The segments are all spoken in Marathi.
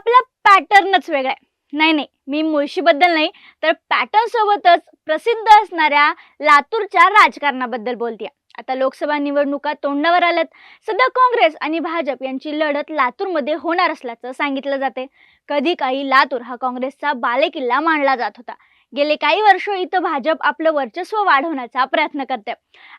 आपला पॅटर्नच वेगळा आहे. नाही नाही मी मुळशीबद्दल नाही तर पॅटर्न सोबतच प्रसिद्ध असणाऱ्या लातूरच्या राजकारणाबद्दल बोलते. आता लोकसभा निवडणुका तोंडावर आल्यात. सध्या काँग्रेस आणि भाजप यांची लढत लातूरमध्ये होणार असल्याचं सांगितलं जाते. कधी काही लातूर हा काँग्रेसचा बालेकिल्ला मानला जात होता. गेले काही वर्ष इथं भाजप आपलं वर्चस्व वाढवण्याचा प्रयत्न करते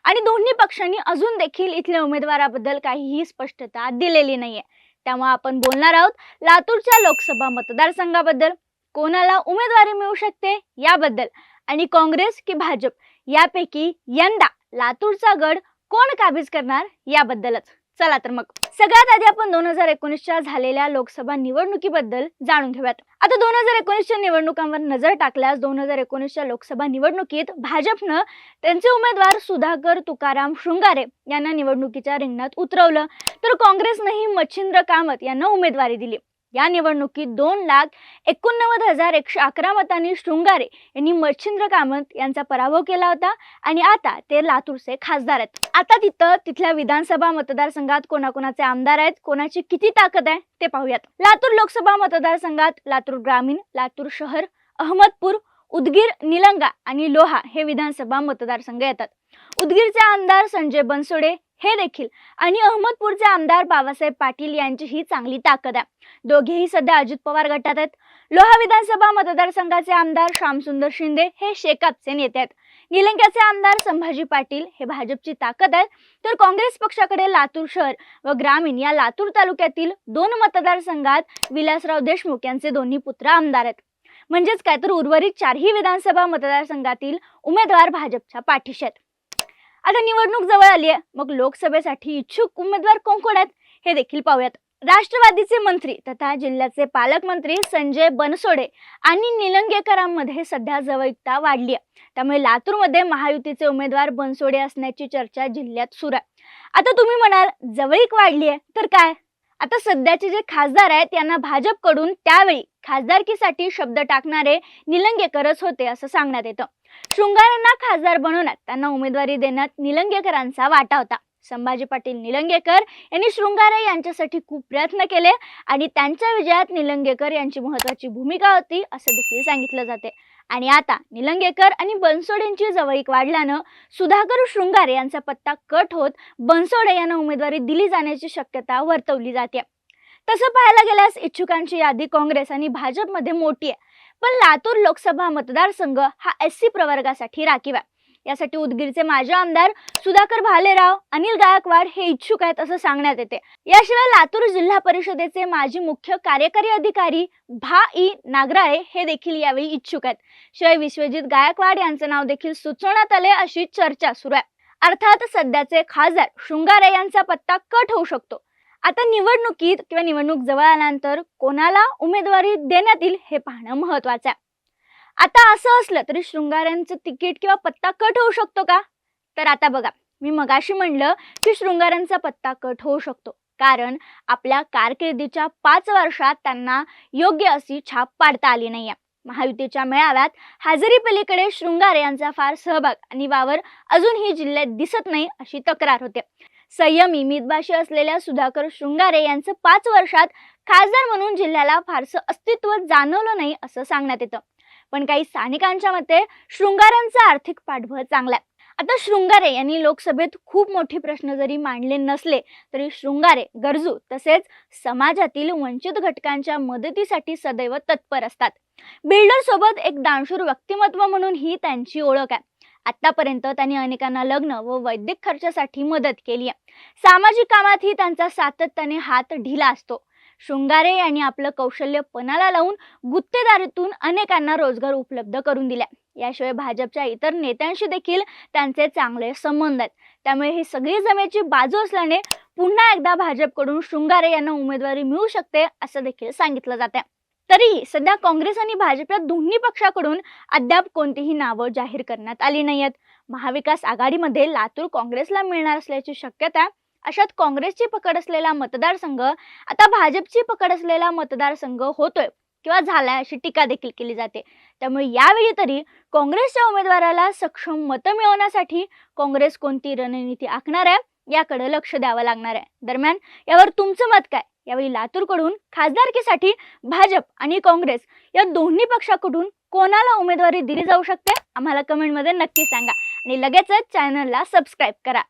आणि दोन्ही पक्षांनी अजून देखील इथल्या उमेदवाराबद्दल काहीही स्पष्टता दिलेली नाहीये. त्यामुळे आपण बोलणार आहोत लातूरच्या लोकसभा मतदारसंघाबद्दल. कोणाला उमेदवारी मिळू शकते? याबद्दल. आणि काँग्रेस की भाजप? यापैकी यंदा लातूरचा गड कोण काबीज करणार? याबद्दलच. चला तर मग. सगळ्यात आधी आपण दोन हजार एकोणीसच्या झालेल्या लोकसभा निवडणुकीबद्दल जाणून घेऊयात. आता दोन हजार एकोणीसच्या निवडणुकांवर नजर टाकल्यास दोन हजार एकोणीसच्या लोकसभा निवडणुकीत भाजपनं त्यांचे उमेदवार सुधाकर तुकाराम शृंगारे यांना निवडणुकीच्या रिंगणात उतरवलं. तर काँग्रेसनंही मच्छिंद्र कामत यांना उमेदवारी दिली. या निवडणुकीत दोन लाख एकोणनव्वद हजार एकशे अकरा मतांनी शृंगारे यांनी मच्छिंद्र कामत यांचा पराभव केला होता आणि आता ते लातूरचे खासदार आहेत. आता तिथं तिथल्या विधानसभा मतदारसंघात कोणाकोणाचे आमदार आहेत कोणाची किती ताकद आहे ते पाहूयात. लातूर लोकसभा मतदारसंघात लातूर ग्रामीण लातूर शहर अहमदपूर उदगीर निलंगा आणि लोहा हे विधानसभा मतदारसंघ येतात. उदगीरचे आमदार संजय बनसोडे हे देखील. आणि अहमदपूरचे आमदार बाबासाहेब पाटील यांचीही चांगली ताकद आहे. दोघेही सध्या अजित पवार गटात आहेत. लोहा विधानसभा मतदारसंघाचे आमदार श्यामसुंदर शिंदे हे शेकापचे नेते आहेत. निलंग्याचे आमदार संभाजी पाटील हे भाजपची ताकद आहेत. तर काँग्रेस पक्षाकडे लातूर शहर व ग्रामीण या लातूर तालुक्यातील दोन मतदारसंघात विलासराव देशमुख यांचे दोन्ही पुत्र आमदार आहेत. म्हणजेच काय? तर उर्वरित चारही विधानसभा मतदारसंघातील उमेदवार भाजपच्या पाठीशी आहेत. आता निवडणूक जवळ आली आहे. मग लोकसभेसाठी इच्छुक उमेदवार कोण कोण आहेत हे देखील पाहूयात. राष्ट्रवादीचे मंत्री तथा जिल्ह्याचे पालकमंत्री संजय बनसोडे आणि निलंगेकरांमध्ये सध्या जवळीकता वाढली आहे. त्यामुळे लातूरमध्ये महायुतीचे उमेदवार बनसोडे असण्याची चर्चा जिल्ह्यात सुरू आहे. आता तुम्ही म्हणाल जवळीक वाढली आहे. तर काय? आता सध्याचे जे खासदार आहेत त्यांना भाजपकडून त्यावेळी खासदारकीसाठी शब्द टाकणारे निलंगेकरच होते असं सांगण्यात येतं. शृंगारांना खासदार बनवण्यात त्यांना उमेदवारी देण्यात निलंगेकरांचा वाटा होता. संभाजी पाटील निलंगेकर यांनी शृंगारे यांच्यासाठी खूप प्रयत्न केले आणि त्यांच्या विजयात निलंगेकर यांची महत्वाची भूमिका होती असं देखील सांगितलं जाते. आणि आता निलंगेकर आणि बनसोडेंची जवळीक वाढल्यानं सुधाकर शृंगारे यांचा पत्ता कट होत बनसोडे यांना उमेदवारी दिली जाण्याची शक्यता वर्तवली जाते. तसं पाहायला गेल्यास इच्छुकांची यादी काँग्रेस आणि भाजपमध्ये मोठी आहे. पण लातूर लोकसभा मतदारसंघ हा एस सी प्रवर्गासाठी राखीव आहे. यासाठी उदगीरचे माजी आमदार सुधाकर भालेराव अनिल गायकवाड हे इच्छुक आहेत असं सांगण्यात येते. याशिवाय लातूर जिल्हा परिषदेचे माजी मुख्य कार्यकारी अधिकारी भा. ई. नागराळे हे देखील यावेळी इच्छुक आहेत. शिवाय विश्वजित गायकवाड यांचं नाव देखील सुचवण्यात आले अशी चर्चा सुरू आहे. अर्थात सध्याचे खासदार शृंगारे यांचा पत्ता कट होऊ शकतो. आता निवडणुकीत किंवा निवडणूक जवळ आल्यानंतर कोणाला उमेदवारी देण्यात येईल हे पाहणं महत्वाचं आहे. आता असं असलं तरी शृंगारांचं तिकीट किंवा पत्ता कट होऊ शकतो का? तर आता बघा मी मगाशी म्हणलं की शृंगाऱ्यांचा पत्ता कट होऊ शकतो. कारण आपल्या कारकिर्दीच्या पाच वर्षात त्यांना योग्य अशी छाप पाडता आली नाहीये. महायुतीच्या मेळाव्यात हजेरी पलीकडे शृंगारे यांचा फार सहभाग आणि वावर अजूनही जिल्ह्यात दिसत नाही अशी तक्रार होते. संयमी मितभाषी असलेल्या सुधाकर शृंगारे यांचं पाच वर्षात खासदार म्हणून जिल्ह्याला फारसं अस्तित्व जाणवलं नाही असं सांगण्यात येतं. पण काही स्थानिकांच्या मते शृंगारांचा आर्थिक पाठबळ चांगला आहे. आता शृंगारे यांनी लोकसभेत खूप मोठे प्रश्न जरी मांडले नसले तरी शृंगारे गरजू तसेच समाजातील वंचित घटकांच्या मदतीसाठी सदैव तत्पर असतात. बिल्डर सोबत एक दानशूर व्यक्तिमत्व म्हणून ही त्यांची ओळख आहे. आतापर्यंत त्यांनी अनेकांना लग्न व वैद्यक खर्चासाठी मदत केली आहे. सामाजिक कामातही त्यांचा सातत्याने हात ढिला असतो. शृंगारे यांनी आपलं कौशल्य पणाला लावून गुत्तेदारीतून अनेकांना रोजगार उपलब्ध करून दिला याशिवाय भाजपच्या इतर नेत्यांशी देखील त्यांचे चांगले संबंध आहेत. त्यामुळे ही सगळी जमेची बाजू असल्याने पुन्हा एकदा भाजपकडून शृंगारे यांना उमेदवारी मिळू शकते असं देखील सांगितलं जाते तरीही सध्या काँग्रेस आणि भाजप या दोन्ही पक्षाकडून अद्याप कोणतीही नावं जाहीर करण्यात आली नाहीत महाविकास आघाडीमध्ये लातूर काँग्रेसला मिळणार असल्याची शक्यता अशात काँग्रेसची पकड असलेला मतदारसंघ आता भाजपची पकड असलेला मतदारसंघ होतोय किंवा झालाय अशी टीका देखील केली जाते. त्यामुळे यावेळी तरी काँग्रेसच्या उमेदवाराला सक्षम मतं मिळवण्यासाठी काँग्रेस कोणती रणनीती आखणार आहे याकडे लक्ष द्यावं लागणार आहे. दरम्यान यावर तुमचं मत काय? यावेळी लातूरकडून खासदारकीसाठी भाजप आणि काँग्रेस या दोन्ही पक्षाकडून कोणाला उमेदवारी दिली जाऊ शकते? आम्हाला कमेंटमध्ये नक्की सांगा आणि लगेचच चॅनलला सबस्क्राईब करा.